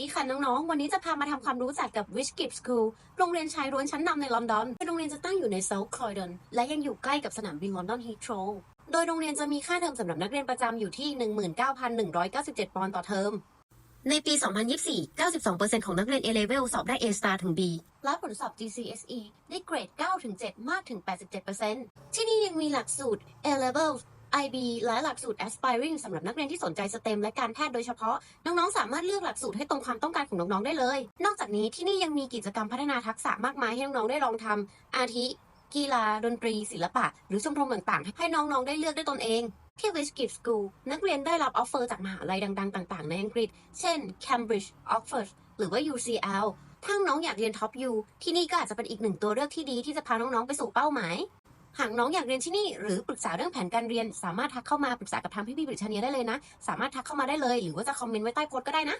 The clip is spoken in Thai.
ดีค่ะน้องๆ วันนี้จะพามาทำความรู้จักกับ Wish Gift School โรงเรียนชายล้วนชั้นนำในลอนดอน โรงเรียนจะตั้งอยู่ใน South Croydon และยังอยู่ใกล้กับสนามบินลอนดอนฮีทโรโดยโรงเรียนจะมีค่าเทอมสำหรับนักเรียนประจำอยู่ที่ 19,197 ปอนด์ต่อเทอม ในปี 2024 92%ของนักเรียน A-Level สอบได้ A star ถึง B และผลสอบ GCSE ได้เกรด 9 ถึง 7 มากถึง 87%ที่นี่ยังมีหลักสูตร A-Level IB และหลักสูตร Aspiring สำหรับนักเรียนที่สนใจสเต็มและการแพทย์โดยเฉพาะ น้องๆ สามารถเลือกหลักสูตรให้ตรงความต้องการของน้องๆ ได้เลย นอกจากนี้ที่นี่ยังมีกิจกรรมพัฒนาทักษะมากมายให้น้องๆ ได้ลองทำอาทิ กีฬา ดนตรี ศิลปะ หรือชมรมต่างๆ ให้น้องๆ ได้เลือกได้ตนเองที่ Wish Gift School นักเรียนได้รับออฟเฟอร์จากมหาลัยดัง ๆ ต่าง ๆ ในอังกฤษ เช่น Cambridge Oxford หรือว่า UCL ถ้าน้องอยากเรียนท็อปยูที่นี่ก็อาจจะเป็นอีกหนึ่งตัวเลือกที่ดีที่จะพาน้องๆ ไปสู่เป้าหมาย หากน้องอยากเรียนที่นี่หรือปรึกษาเรื่องแผนการเรียน สามารถทักเข้ามาปรึกษากับทางพี่พี่บริชาเนียได้เลยนะ สามารถทักเข้ามาได้เลย หรือว่าจะคอมเมนต์ไว้ใต้โพสต์ก็ได้นะ